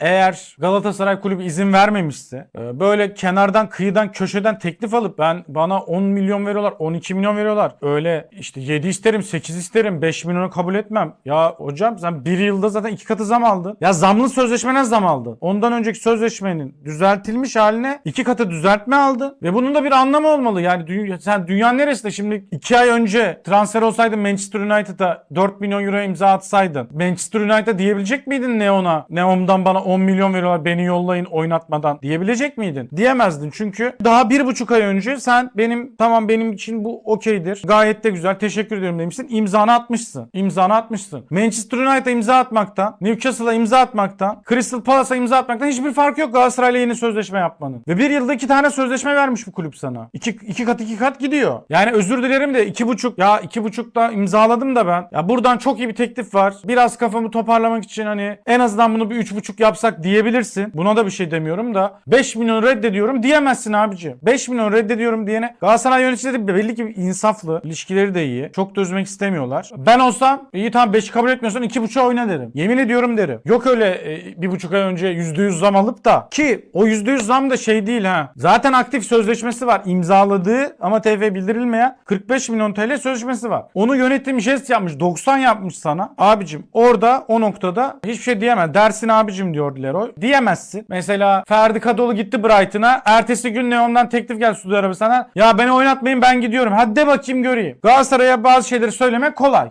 eğer Galatasaray kulübü izin vermemişse e, böyle kenardan kıyıdan köşeden teklif alıp ben bana 10 milyon veriyorlar 12 milyon veriyorlar öyle işte 7 isterim 8 isterim 5 milyonu kabul etmem. Ya hocam sen bir yılda zaten iki katı zam aldın. Ya zamlı sözleşmene zam aldın. Ondan önceki sözleşmenin düzeltilmiş haline iki katı düzeltme aldın. Ve bunun da bir anlamı olmalı. Yani dü- sen dünyanın neresinde şimdi 2 ay önce transfer olsaydın Manchester United'a 4 milyon euro imza atsaydın Manchester United diyebilecek miydin Neon'a? Neon'dan bana 10 milyon veriyorlar beni yollayın oynatmadan diyebilecek miydin? Diyemezdin çünkü daha bir buçuk ay önce sen benim tamam benim için bu okeydir. Gayet de güzel teşekkür ediyorum demişsin. İmzanı atmışsın. İmzanı atmışsın. Manchester United'a imza atmaktan, Newcastle'a imza atmaktan, Crystal Palace'a imza atmaktan hiçbir fark yok Galatasaray'la yeni sözleşme yapmanın. Ve bir yılda iki tane sözleşme vermiş bu kulüp sana. İki, iki kat iki kat gidiyor. Yani özür dilerim de iki buçuk ya iki buçukta imzaladım da ben. Ya buradan çok iyi bir teklif var. Biraz kafamı toparlamak için hani en azından bunu bir üç buçuk yapsak diyebilirsin. Buna da bir şey demiyorum da 5 milyon reddediyorum diyemezsin abici. 5 milyon reddediyorum diyene Galatasaray yöneticileri belli ki insaflı. ilişkileri de iyi. Çok da üzmek istemiyorlar. Ben olsam iyi tamam 5'i kabul etmiyorsan 2,5'a oyna derim. Yemin ediyorum derim. Yok öyle e, bir buçuk ay önce %100 zam alıp da ki o %100 zam da şey değil ha. Zaten aktif sözleşmesi var. imzaladığı ama TF bildirilmeyen 45 milyon TL sözleşmesi var. Onu yönetim jest yapmış. 90 yapmış sana. Abicim orada o noktada hiçbir şey diyemez. Dersin abicim diyor Leroy. Diyemezsin. Mesela Ferdi Kadıoğlu gitti Brighton'a. Ertesi gün Neon'dan teklif geldi Suudi Arabistan'a. Ya beni oynatmayın ben gidiyorum. Hadi de bakayım göreyim. Galatasaray'a bazı şeyleri söylemek kolay.